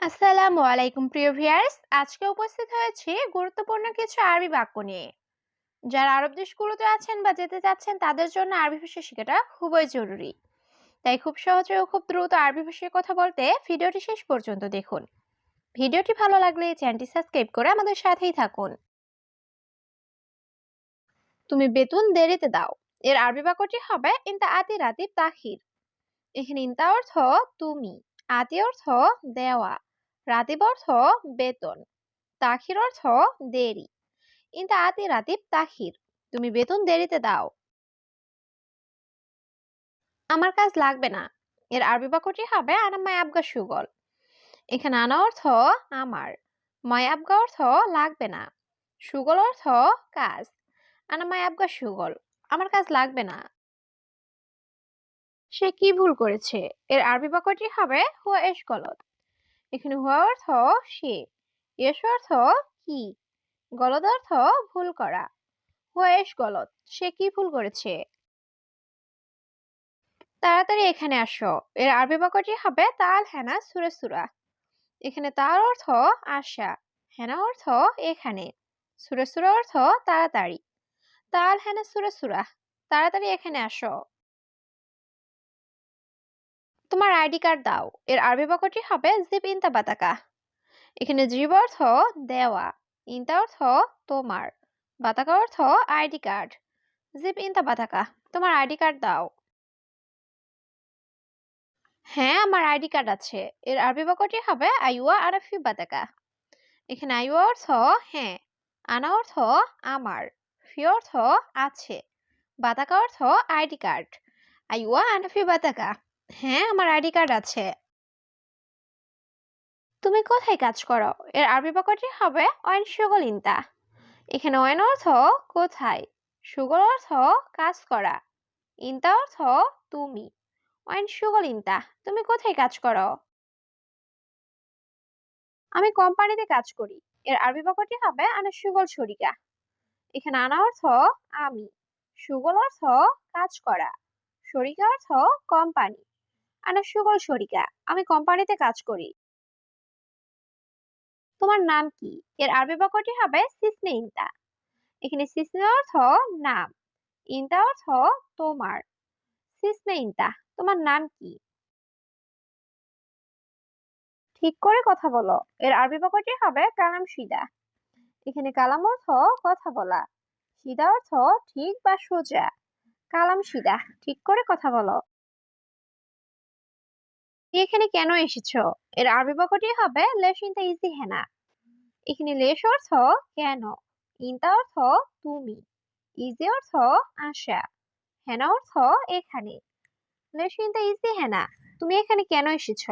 আসসালামু আলাইকুম, প্রিয় ভিউয়ার্স। আজকে উপস্থিত হয়েছি গুরুত্বপূর্ণ কিছু আরবি বাক্য নিয়ে। যারা আরব দেশগুলোতে আছেন বা যেতে চাচ্ছেন, তাদের জন্য আরবি ভাষা শেখাটা খুবই জরুরি। তাই খুব সহজে ও খুব দ্রুত আরবি ভাষায় কথা বলতে ভিডিওটি শেষ পর্যন্ত দেখুন। ভিডিওটি ভালো লাগলে চ্যানেলটি সাবস্ক্রাইব করে আমাদের সাথেই থাকুন। তুমি বেতন দেরিতে দাও। এর আরবি বাক্যটি হবে ইনতা আতি রাতি তাহির এখানে ইনতা অর্থ তুমি, আতি অর্থ দেওয়া। রাতিব অর্থ বেতন, তাখির অর্থ দেরি। ইনতা আতি রাতিব তাখির, তুমি বেতন দেরিতে দাও। আমার কাজ লাগবে না। এর আরবি বাক্যটি হবে, আনা মায় আবগা সুগল। এখানে আনা অর্থ আমার। মায় আবগা অর্থ লাগবে না। সুগল অর্থ কাজ। আনা আবগা সুগল। আমার কাজ লাগবে না। সে কি ভুল করেছে? এর আরবি বাক্যটি হবে, হুয়া এশ গলত। এখানে হুয়া অর্থ সে এস অর্থ কি, গলদ অর্থ ভুল করা হুয়া এশ গলত সে কি ভুল করেছে? তাড়াতাড়ি এখানে আসো, এর আরবি বাক্যটি হবে তাল, হেনা, সুরে, সুরা, এখানে তার অর্থ আসা হেনা অর্থ এখানে, সুরে, সুরা অর্থ তাড়াতাড়ি, তাল, হেনা, সুরে, সুরা, তাড়াতাড়ি এখানে আসো। তোমার আইডি কার্ড দাও। এর আরবি বাক্যটি হবে জিপ ইনতা বাতাকা। এখানে জিব অর্থ দেওয়া, ইনতা অর্থ তোমার, বাতাকা অর্থ আইডি কার্ড। জিপ ইনতা বাতাকা, তোমার আইডি কার্ড দাও। হ্যাঁ আমার আইডি কার্ড আছে। এর আরবি বাক্যটি হবে আইওয়া আরাফি বাতাকা। এখানে আইওয়া অর্থ হ্যাঁ আনা অর্থ আমার, ফি অর্থ আছে, বাতাকা অর্থ আইডি কার্ড। আইওয়া আনাফি বাতাকা। হ্যাঁ আমার আইডি কার্ড আছে। তুমি কোথায় কাজ করো? এর আরবি বাক্যটি হবে অয়ন সুগল ইন্তা। এখানে অয়ন অর্থ কোথায়? সুগল অর্থ কাজ করা। ইন্তা অর্থ তুমি। অয়ন সুগল ইন্তা, তুমি কোথায় কাজ করো? আমি কোম্পানিতে কাজ করি। এর আরবি বাক্যটি হবে আনা সুগল শরিকা এখানে আনা অর্থ আমি। সুগল অর্থ কাজ করা। শরিকা অর্থ কোম্পানি। আনা সুগল শরিকা, আমি কোম্পানিতে কাজ করি। তোমার নাম কি? এর আরবি বাক্যটি হবে সিসনে ইনতা। এখানে সিসনে অর্থ নাম, ইনতা অর্থ তোমার। সিসনে ইনতা, তোমার নাম কি? ঠিক করে কথা বলো। এর আরবি বাক্যটি হবে কালাম সিদা এখানে কালাম অর্থ কথা বলা। সিদা অর্থ ঠিক বা সোজা। কালাম সিদা ঠিক করে কথা বলো। এখানে কেন এসেছ? এর আরবি বাক্যটি হবে লেশ ইনতা ইজি হেনা। এখানে লেশ অর্থ কেন? ইনতা অর্থ তুমি। ইজি অর্থ আশা। হেনা অর্থ এখানে। লেশ ইনতা ইজি হেনা, তুমি এখানে কেন এসেছ?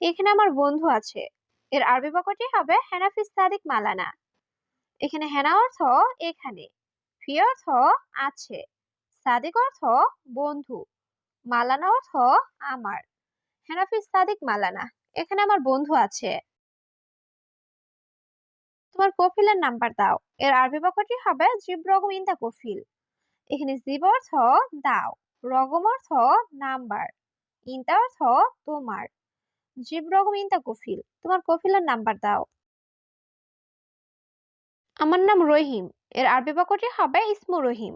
এখানে আমার বন্ধু আছে। এর আরবি বাক্যটি হবে হেনাফি সাদিক মালানা। এখানে হেনা অর্থ এখানে। ফি অর্থ আছে। সাদিক অর্থ বন্ধু। মালানা অর্থ আমার। হেনাফি সাদিক মালানা, এখানে আমার বন্ধু আছে। তোমার কফিলের নাম্বার দাও, এর আরবি বাক্যটি হবে জিব রগম ইন দা কফিল। এখানে জিব অর্থ দাও, রগম অর্থ নাম্বার ইনতা অর্থ তোমার। জিব রগম ইন দা কফিল, তোমার কফিলের নাম্বার দাও। আমার নাম রহিম, এর আরবি বাক্যটি হবে ইসমু রহিম।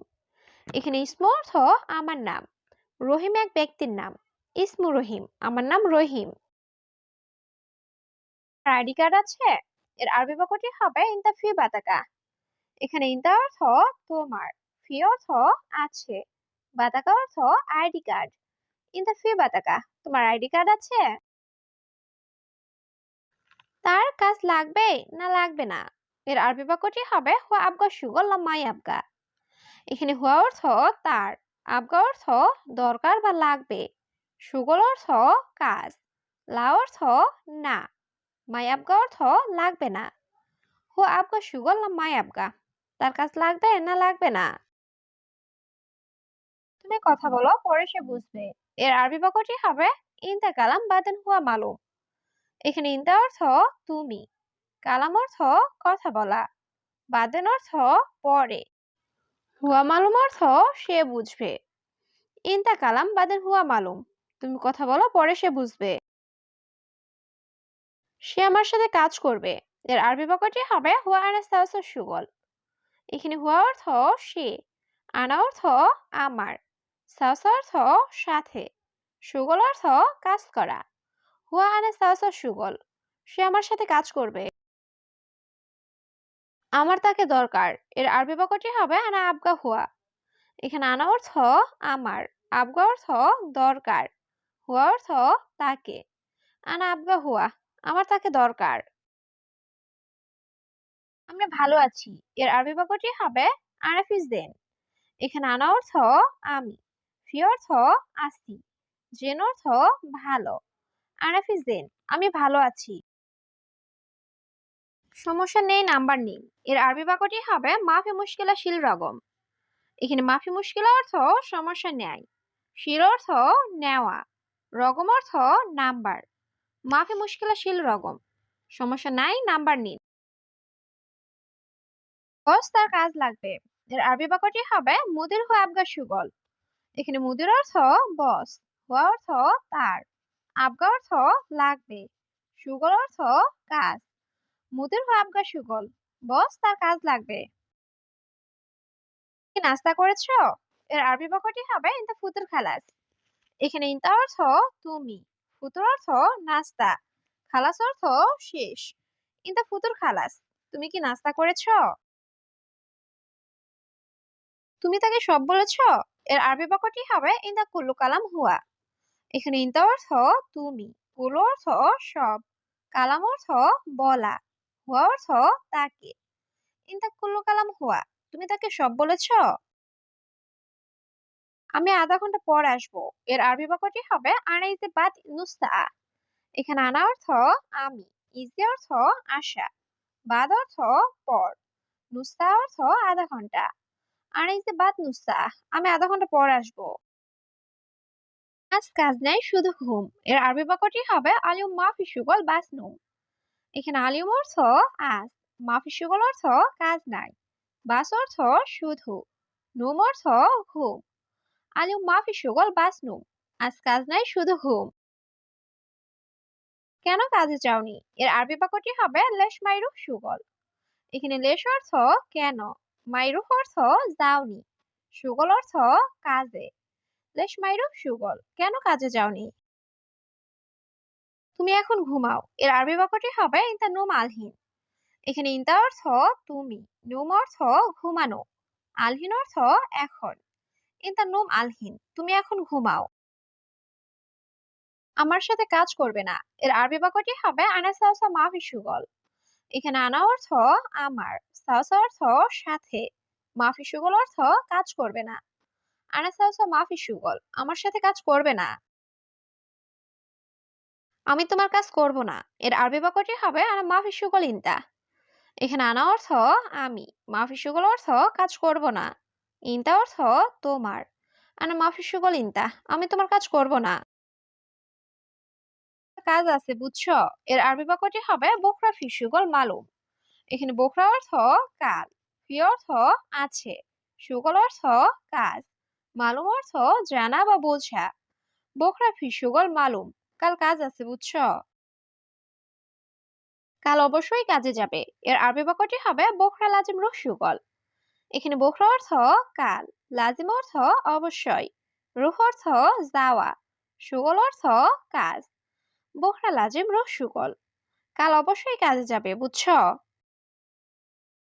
এখানে ইসমু অর্থ আমার নাম। রহিম এক ব্যক্তির নাম। ইসমু রহিম, আমার নাম রহিম। আইডি কার্ড আছে, এর আরবি বাক্যটি হবে ইনতা ফি বাতাকা। এখানে ইনতা অর্থ তোমার, ফি অর্থ আছে, বাতাকা অর্থ আইডি কার্ড। ইনতা ফি বাতাকা, তোমার আইডি কার্ড আছে? তার কাজ লাগবে না লাগবে না, এর আরবি বাক্যটি হবে হুয়া আবগা সুগল লাম্মাই আবগা। এখানে হুয়া অর্থ তার আবগা অর্থ দরকার বা লাগবে। সুগল অর্থ কাজ লা অর্থ না, মাই আবগা অর্থ লাগবে না। হু আবগা সুগল না মাই আবগা, তার কাজ লাগবে না লাগবে না। তুমি কথা বলো, পরে সে বুঝবে। এর আরবি বাক্যটি হবে, ইনতা কালাম বাদেন হুয়া মালুম। এখানে ইনতা অর্থ, তুমি। কালাম অর্থ, কথা বলা। বাদেন অর্থ, পরে। হুয়া মালুম অর্থ সে বুঝবে। ইনতা কালাম বাদেন হুয়া মালুম। তুমি কথা বলো, পরে সে বুঝবে। সে আমার সাথে কাজ করবে। এর আরবি বাক্যটি হবে হুয়া আনা সাউসা সুগল। এখানে হুয়া অর্থ সে, আনা অর্থ আমার। সাউসা অর্থ সাথে। সুগল অর্থ কাজ করা। হুয়া আনা সাউসা সুগল। সে আমার সাথে কাজ করবে। আমার তাকে দরকার। এর আরবি বাক্যটি হবে আনা আবগা হুয়া। এখানে আনা অর্থ আমার, আবগা অর্থ দরকার, হুয়া অর্থ তাকে। আনা আবগা হুয়া, আমার তাকে দরকার। আমরা ভালো আছি। এর আরবি বাক্যটি হবে আরাফিস দেন এখানে আনা অর্থ আমি, ফি অর্থ আছি জেন অর্থ ভালো। আরাফিস দেন আমি ভালো আছি। সমস্যা নেই, নাম্বার নেই। এর আরবি বাক্যটি হবে, মাফি মুশকিলা শিল রগম। এখানে মাফি মুশকিলা অর্থ সমস্যা নেয় শিল অর্থ নেওয়া। রগম অর্থ নাম্বার। মাফি মুশকিলা শিল রগম। সমস্যা নাই, নাম্বার নিন তার কাজ লাগবে। এর আরবি বাক্যটি হবে, মুদির হু আবগা সুগল। এখানে মুদির অর্থ বস। হুয়া অর্থ তার। আবগা অর্থ লাগবে। সুগল অর্থ কাজ। মুদির হু আবগা সুগল বস, তার কাজ লাগবে। কি নাস্তা করেছ? এর আরবি বাক্যটি হবে ইনতা ফুতুর খালাস। এখানে ইনতা অর্থ তুমি, ফুতুর অর্থ নাস্তা, খালাস অর্থ শেষ। ইনতা ফুতুর খালাস, তুমি কি নাস্তা করেছ? তুমি তাকে সব বলেছ? এর আরবি বাক্যটি হবে ইন্দা কুল্লু কালাম হুয়া। এখানে ইন্দা অর্থ তুমি, কুল্লু অর্থ সব, কালাম অর্থ বলা। হুয়া অর্থ তাকে। ইন্দা কুল্লু কালাম হুয়া, তুমি তাকে সব বলেছ? আমি আধা ঘণ্টা পর আসব। এর আরবি বাক্যটি হবে, আনা ইজে বাদ নুস্তা এখানে আনা অর্থ আমি, ইজে অর্থ আশা। বাদ অর্থ পর নুস্তা অর্থ আধা ঘণ্টা। যে বাদ নুসা, আমি আধা ঘণ্টা পর আসব। আজ কাজ নাই, শুধু ঘুম। এর আরবি বাক্যটি হবে আলিউম মাফি সুগল বাস নুম এখানে আলিউম অর্থ আজ মাফি সুগল অর্থ কাজ নাই, বাস অর্থ শুধু, নুম অর্থ ঘুম আলিউম মাফি সুগল বাস নুম, আজ কাজ নাই শুধু ঘুম। কেন কাজে যাওনি? এর আরবি বাক্যটি হবে লেশ মাইরু সুগল। এখানে লেশ অর্থ কেন, মাইরুফ অর্থ যাওনি, সুগল অর্থ কাজে, লেশ মাইরুফ সুগল, কেন কাজে যাওনি? তুমি এখন ঘুমাও। এর আরবি বাক্যটি হবে ইন্তা নুম আলহিন এখানে ইন্তা অর্থ তুমি নুম অর্থ ঘুমানো আলহিন অর্থ এখন ইন্তা নুম আলহিন তুমি এখন ঘুমাও আমার সাথে কাজ করবে না এর আরবি বাক্যটি হবে আনাসাউসা মাফি সুগল এখানে আনা অর্থ আমার সাউসা অর্থ সাথে মাফি সুগল অর্থ কাজ করবে না আনা সাউসা মাফি সুগল আমার সাথে কাজ করবে না আমি তোমার কাজ করব না। এর আরবি বাক্যটি হবে, আনা মাফি সুগল ইনতা। এখানে আনা অর্থ, আমি। মাফি সুগল অর্থ, কাজ করব না। ইনতা অর্থ, তোমার। আনা মাফি সুগল ইনতা। আমি তোমার কাজ করব না। কাজ আছে, বুঝছ? এর আরবি বাক্যটি হবে, বোখরা ফিসুগল মালুম। এখানে বোখরা অর্থ, কাল। ফি অর্থ, আছে। সুগল অর্থ, কাজ। মালুম অর্থ, জানা বা বোঝা। বোখরা ফিসুগল মালুম। কাল কাজ আছে, বুঝছ? কাল অবশ্যই কাজে যাবে। এর আরবি বাক্যটি হবে বোখরা লাজিম রসুগল এখানে বোখরা অর্থ কাল, লাজিম অর্থ অবশ্যই। রুহ অর্থ যাওয়া, সুগল অর্থ কাজ। বোখরা লাজিম রসুগল কাল অবশ্যই কাজে যাবে, বুঝছ?